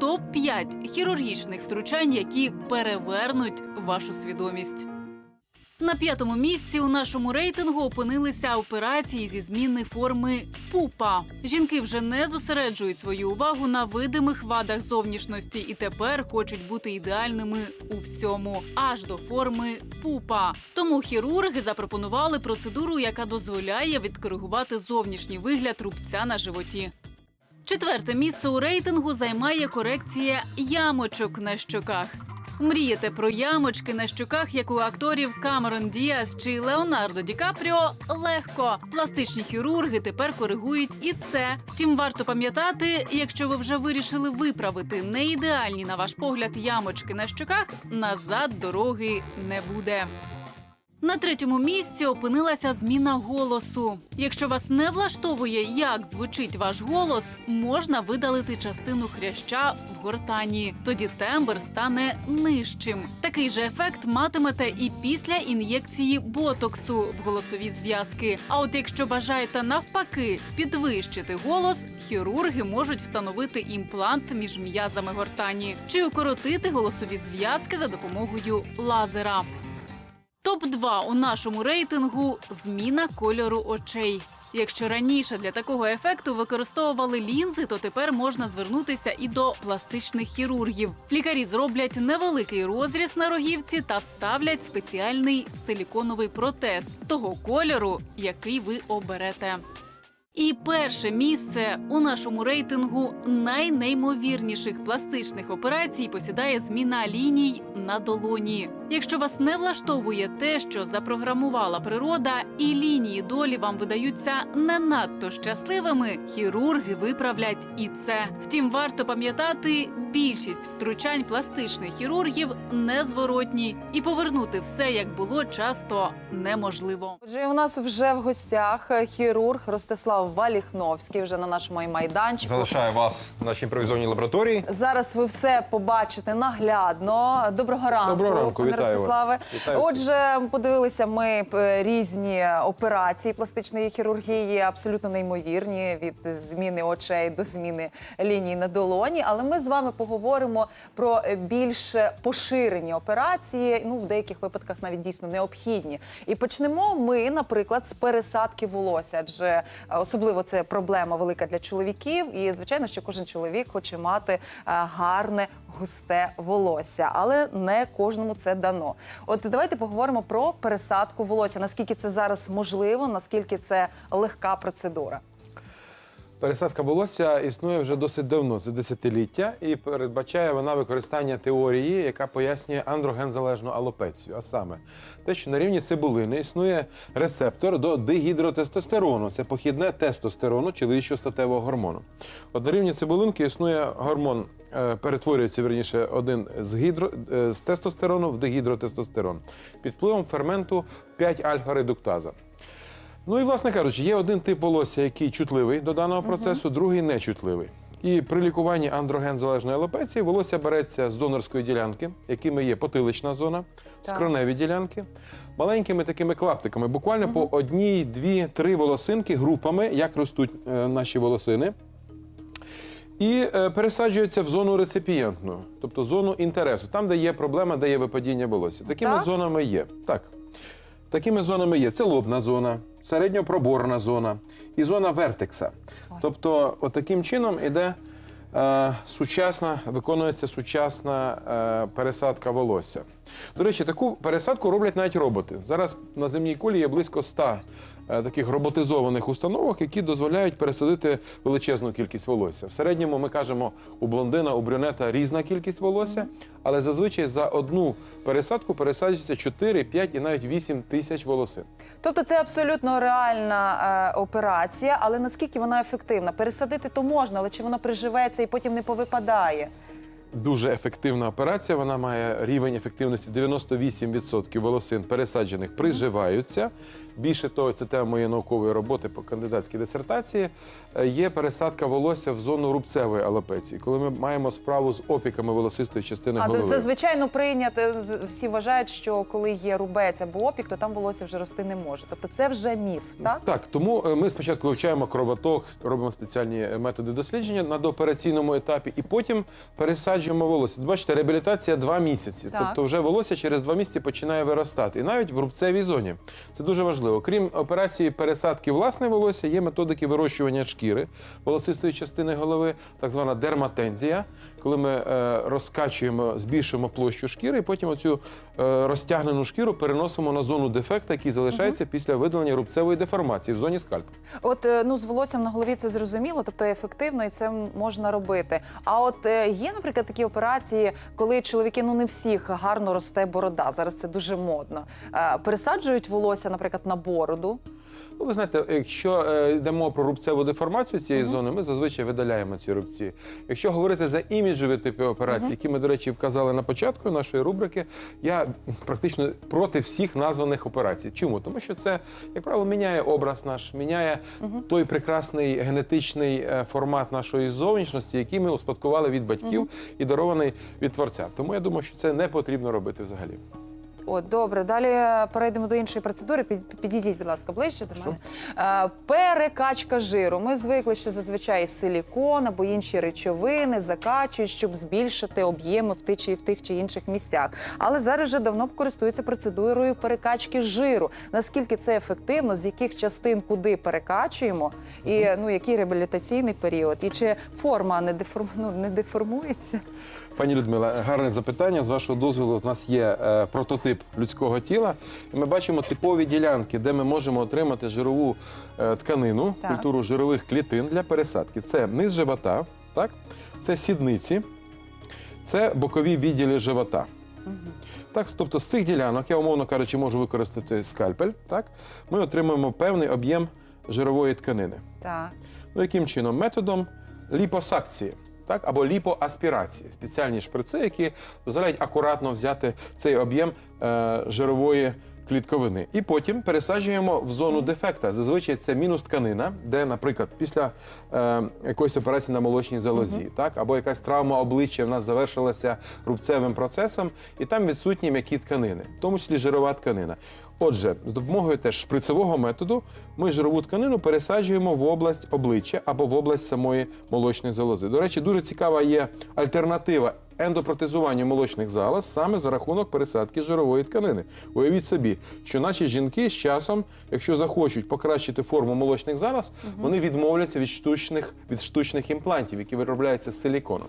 топ 5 хірургічних втручань, які перевернуть вашу свідомість. На п'ятому місці у нашому рейтингу опинилися операції зі зміни форми пупа. Жінки вже не зосереджують свою увагу на видимих вадах зовнішності і тепер хочуть бути ідеальними у всьому, аж до форми пупа. Тому хірурги запропонували процедуру, яка дозволяє відкоригувати зовнішній вигляд рубця на животі. Четверте місце у рейтингу займає корекція ямочок на щоках. Мрієте про ямочки на щоках, як у акторів Камерон Діас чи Леонардо Ді Капріо? Легко. Пластичні хірурги тепер коригують і це. Втім, варто пам'ятати, якщо ви вже вирішили виправити неідеальні на ваш погляд ямочки на щоках, назад дороги не буде. На третьому місці опинилася зміна голосу. Якщо вас не влаштовує, як звучить ваш голос, можна видалити частину хряща в гортані. Тоді тембр стане нижчим. Такий же ефект матимете і після ін'єкції ботоксу в голосові зв'язки. А от якщо бажаєте навпаки підвищити голос, хірурги можуть встановити імплант між м'язами гортані чи укоротити голосові зв'язки за допомогою лазера. Топ 2 у нашому рейтингу зміна кольору очей. Якщо раніше для такого ефекту використовували лінзи, то тепер можна звернутися і до пластичних хірургів. Лікарі зроблять невеликий розріз на рогівці та вставлять спеціальний силіконовий протез того кольору, який ви оберете. І перше місце у нашому рейтингу найнеймовірніших пластичних операцій посідає зміна ліній на долоні. Якщо вас не влаштовує те, що запрограмувала природа, і лінії долі вам видаються не надто щасливими, хірурги виправлять і це. Втім, варто пам'ятати, більшість втручань пластичних хірургів незворотні, і повернути все як було часто неможливо. Отже, у нас вже в гостях хірург Ростислав Валіхновський, вже на нашому майданчику. Залишаю вас в нашій імпровізованій лабораторії. Зараз ви все побачите наглядно. Доброго ранку, Доброго ранку, пане вітаю вас. Ростиславе. Вітаю. Отже, подивилися ми е, різні операції пластичної хірургії, абсолютно неймовірні від зміни очей до зміни ліній на долоні. Але ми з вами поговоримо про е, більш поширені операції, ну в деяких випадках навіть дійсно необхідні. І почнемо ми, наприклад, з пересадки волосся, адже е, особливо це проблема велика для чоловіків. І звичайно, що кожен чоловік хоче мати е, гарне густе волосся, але не кожному це дано. От давайте поговоримо про пересадку волосся. Наскільки це зараз можливо, наскільки це легка процедура. Пересадка волосся існує вже досить давно, це десятиліття, і передбачає вона використання теорії, яка пояснює андрогензалежну алопецію. А саме те, що на рівні цибулини існує рецептор до дигідротестостерону. Це похідне тестостерону, чоловічого статевого гормону. От на рівні цибулинки існує гормон, е, перетворюється верніше один з гідро е, з тестостерону в дигідротестостерон під впливом ферменту 5 альфа-редуктаза. Ну і власне кажучи, є один тип волосся, який чутливий до даного процесу, другий нечутливий. І при лікуванні андроген-залежної алопеції волосся береться з донорської ділянки, якими є потилична зона, Так. скроневі ділянки, маленькими такими клаптиками, буквально по одній, дві, три волосинки групами, як ростуть е, наші волосини. І е, пересаджується в зону реципієнтну, тобто зону інтересу, там, де є проблема, де є випадіння волосся. Такими Так? зонами є. Так. Такими зонами є. Це лобна зона, середньопроборна зона і зона вертекса. Тобто, от таким чином іде е, сучасна, виконується сучасна е, пересадка волосся. До речі, таку пересадку роблять навіть роботи. Зараз на земній кулі є близько 100 е, таких роботизованих установок, які дозволяють пересадити величезну кількість волосся. В середньому ми кажемо, у блондина, у брюнета різна кількість волосся, але зазвичай за одну пересадку пересаджується 4, 5 і навіть 8 тисяч волосин. Тобто це абсолютно реальна е, операція, але наскільки вона ефективна? Пересадити то можна, але чи вона приживеться і потім не повипадає? дуже ефективна операція. Вона має рівень ефективності 98% волосин пересаджених приживаються. Більше того, це тема моєї наукової роботи по кандидатській дисертації. е, Є пересадка волосся в зону рубцевої алопеції, коли ми маємо справу з опіками волосистої частини А голови. це звичайно прийнято. з- Всі вважають, що коли є рубець або опік, то там волосся вже рости не може. Тобто це вже міф, так? Так, тому е, ми спочатку вивчаємо кровоток, робимо спеціальні е, методи дослідження на доопераційному етапі, і потім пересаджуємо волосся. Бачите, реабілітація два місяці. Так. Тобто, вже волосся через два місяці починає виростати, і навіть в рубцевій зоні. Це дуже важливо. Крім операції пересадки власне волосся, є методики вирощування шкіри волосистої частини голови, так звана дерматензія, коли ми е, розкачуємо, збільшуємо площу шкіри, і потім оцю е, розтягнену шкіру переносимо на зону дефекта, який залишається після видалення рубцевої деформації в зоні скальпу. От е, ну з волоссям на голові це зрозуміло, тобто ефективно і це можна робити. А от є, наприклад, такі операції, коли чоловіки ну не всіх гарно росте борода. Зараз це дуже модно. Пересаджують волосся, наприклад, на бороду. Ну, ви знаєте, якщо е, йдемо про рубцеву деформацію цієї зони, ми зазвичай видаляємо ці рубці. Якщо говорити за іміджеві типи операцій, які ми, до речі, вказали на початку нашої рубрики, я практично проти всіх названих операцій. Чому? Тому що це, як правило, міняє образ наш, міняє той прекрасний генетичний е, формат нашої зовнішності, який ми успадкували від батьків і дарований від творця. Тому я думаю, що це не потрібно робити взагалі. О, добре, далі перейдемо до іншої процедури. Під- Підійдіть, будь ласка, ближче до мене. Е, Перекачка жиру. Ми звикли, що зазвичай силікон або інші речовини закачують, щоб збільшити об'єми в тих чи в тих чи інших місцях. Але зараз вже давно користуються процедурою перекачки жиру. Наскільки це ефективно, з яких частин куди перекачуємо, і ну який реабілітаційний період, і чи форма не деформ... ну, не деформується? Пані Людмила, гарне запитання. З вашого дозволу, у нас є е, прототип людського тіла, і ми бачимо типові ділянки, де ми можемо отримати жирову е, тканину, Так. культуру жирових клітин для пересадки. Це низ живота, так? це сідниці, це бокові відділи живота. Так, тобто з цих ділянок, я умовно кажучи, можу використати скальпель. Так, ми отримуємо певний об'єм жирової тканини. Так. Ну, яким чином? Методом ліпосакції. Так, або ліпоаспірації, спеціальні шприци, які дозволяють акуратно взяти цей об'єм е, жирової клітковини. І потім пересаджуємо в зону дефекта. Зазвичай це мінус тканина, де, наприклад, після е, якоїсь операції на молочній залозі, так, або якась травма обличчя в нас завершилася рубцевим процесом, і там відсутні м'які тканини, в тому числі жирова тканина. Отже, з допомогою теж шприцевого методу ми жирову тканину пересаджуємо в область обличчя або в область самої молочної залози. До речі, дуже цікава є альтернатива ендопротезуванню молочних залоз саме за рахунок пересадки жирової тканини. Уявіть собі, що наші жінки з часом, якщо захочуть покращити форму молочних залоз, вони відмовляться від штучних від штучних імплантів, які виробляються з силіконом.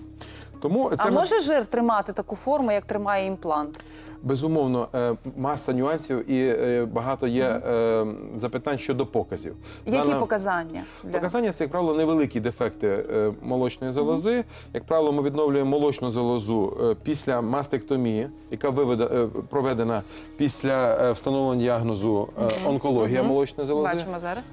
Тому це А ми- може жир тримати таку форму, як тримає імплант? Безумовно, е, маса нюансів і е, багато є е, запитань щодо показів. Які Дана- показання? Показання це, як правило, невеликі дефекти молочної залози. Як правило, ми відновлюємо молочну залозу після мастектомії, яка виведе, проведена після встановлення діагнозу онкологія молочної залози. Бачимо зараз.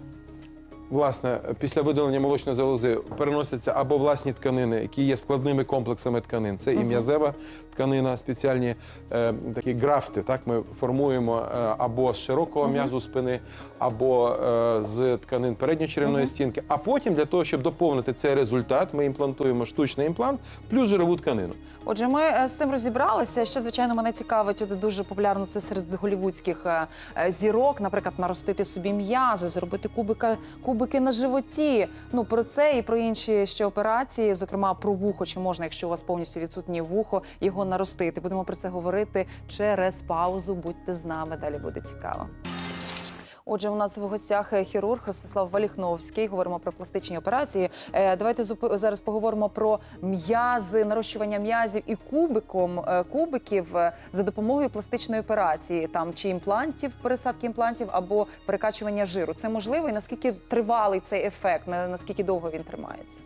Власне, після видалення молочної залози переносяться або власні тканини, які є складними комплексами тканин. Це і м'язева тканина, спеціальні е, такі графти. Так ми формуємо е, або з широкого м'язу спини, або е, з тканин передньочеревної стінки. А потім для того, щоб доповнити цей результат, ми імплантуємо штучний імплант плюс жирову тканину. Отже, ми е, з цим розібралися. Ще звичайно мене цікавить от дуже популярно це серед голівудських е, е, зірок, наприклад, наростити собі м'язи, зробити кубика, кубики на животі. Ну про це і про інші ще операції, зокрема про вухо, чи можна, якщо у вас повністю відсутнє вухо, його наростити. Будемо про це говорити через паузу. Будьте з нами. Далі буде цікаво. Отже, у нас в гостях е, хірург Ростислав Валіхновський. Говоримо про пластичні операції. Е, Давайте зараз поговоримо про м'язи, нарощування м'язів і кубиком е, кубиків за допомогою пластичної операції, там чи імплантів, пересадки імплантів або перекачування жиру. Це можливо і наскільки тривалий цей ефект, на- наскільки довго він тримається?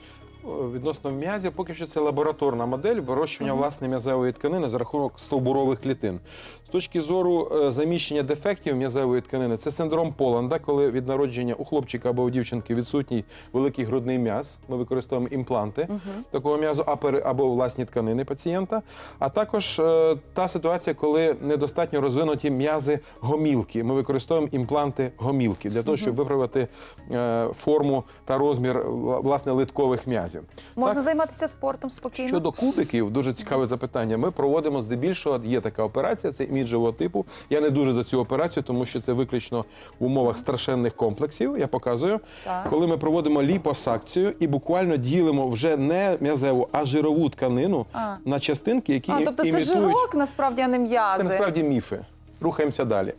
відносно м'язів, поки що це лабораторна модель вирощування власне м'язевої тканини за рахунок стовбурових клітин. З точки зору заміщення дефектів м'язевої тканини, це синдром Поланда, коли від народження у хлопчика або у дівчинки відсутній великий грудний м'яз. Ми використовуємо імпланти такого м'язу або власні тканини пацієнта. А також е, та ситуація, коли недостатньо розвинуті м'язи гомілки. Ми використовуємо імпланти гомілки для того, щоб виправити е, форму та розмір власне литкових м'язів. Можна Так, займатися спортом спокійно. Щодо кубиків, дуже цікаве запитання. Ми проводимо здебільшого. Є така операція, це іміджевого типу. Я не дуже за цю операцію, тому що це виключно в умовах страшенних комплексів. Я показую, Так. коли ми проводимо ліпосакцію і буквально ділимо вже не м'язеву, а жирову тканину А. на частинки, які А, тобто це імітують. жирок, насправді, а не м'язи. Це насправді міфи. Рухаємося далі.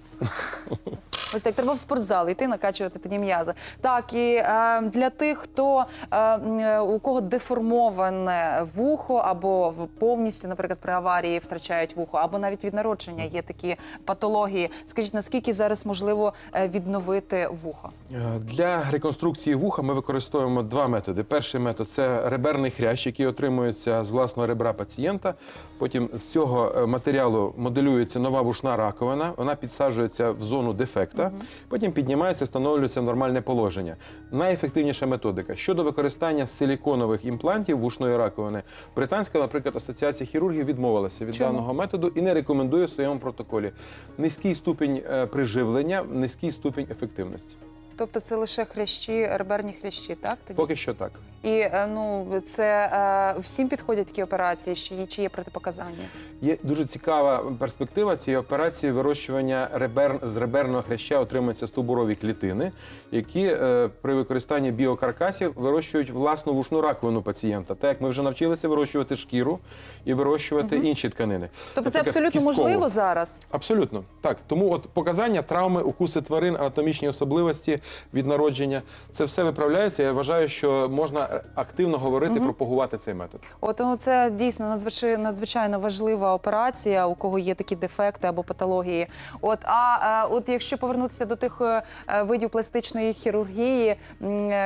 Ось так, треба в спортзал йти, накачувати тоді м'язи. Так, і е, для тих, хто е, е, у кого деформоване вухо, або повністю, наприклад, при аварії втрачають вухо, або навіть від народження є такі патології. Скажіть, наскільки зараз можливо е, відновити вухо? Е, Для реконструкції вуха ми використовуємо два методи. Перший метод це реберний хрящ, який отримується з власного ребра пацієнта. Потім з цього матеріалу моделюється нова вушна раковина, вона підсаджується в зону дефекта, потім піднімається, встановлюється в нормальне положення. Найефективніша методика щодо використання силіконових імплантів вушної раковини. Британська, наприклад, асоціація хірургів відмовилася від Чому? даного методу і не рекомендує в своєму протоколі. Низький ступінь е, приживлення, низький ступінь ефективності. Тобто це лише хрящі, реберні хрящі, так? Тоді? Поки що так. І е, ну це е, всім підходять такі операції, чи, є- чи є протипоказання? Є дуже цікава перспектива цієї операції вирощування ребер з реберного хряща отримуються стовбурові клітини, які е, при використанні біокаркасів вирощують власну вушну раковину пацієнта. Так як ми вже навчилися вирощувати шкіру і вирощувати інші тканини. Тобто це абсолютно кісткову. можливо зараз? Абсолютно так. Тому от показання, травми, укуси тварин, анатомічні особливості від народження це все виправляється. Я вважаю, що можна активно говорити, пропагувати цей метод. От ну, це дійсно надзвичайно, важлива операція, у кого є такі дефекти або патології. От а е, от якщо повернутися до тих е, е, видів пластичної хірургії,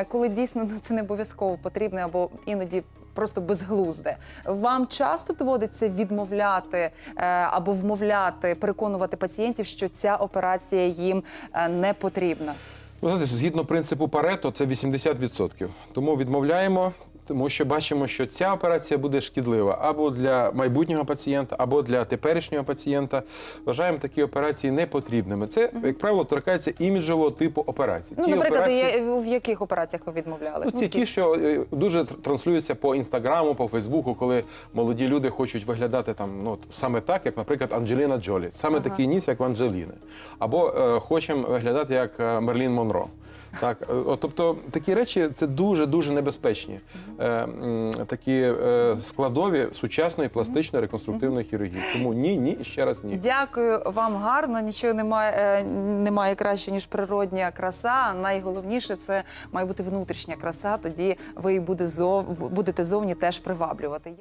коли дійсно ну, це не обов'язково потрібне або іноді. Просто безглузде. Вам часто доводиться відмовляти або вмовляти, переконувати пацієнтів, що ця операція їм не потрібна. Ну, знаєте, згідно принципу Парето, це 80%. Тому відмовляємо, тому що бачимо, що ця операція буде шкідлива або для майбутнього пацієнта, або для теперішнього пацієнта. Вважаємо такі операції непотрібними. Це, як правило, торкається іміджового типу операцій. Ну, Ті наприклад, операції- є- в яких операціях ви відмовляли? Ну, ці ті, що е, дуже транслюються по інстаграму, по Фейсбуку, коли молоді люди хочуть виглядати там, ну саме так, як, наприклад, Анджеліна Джолі, саме такий ніс, як в Анджеліни, або е, хочемо виглядати як е, Мерлін Монро. Так, е, от, тобто такі речі це дуже дуже небезпечні, е, м, такі е, складові сучасної пластичної реконструктивної хірургії. Тому ні, ні і ще раз ні. Дякую вам гарно. Нічого немає, е, немає краще ніж природня краса. Найголовніше це має бути внутрішня краса. Тоді ви і буде зов, будете зовні теж приваблювати.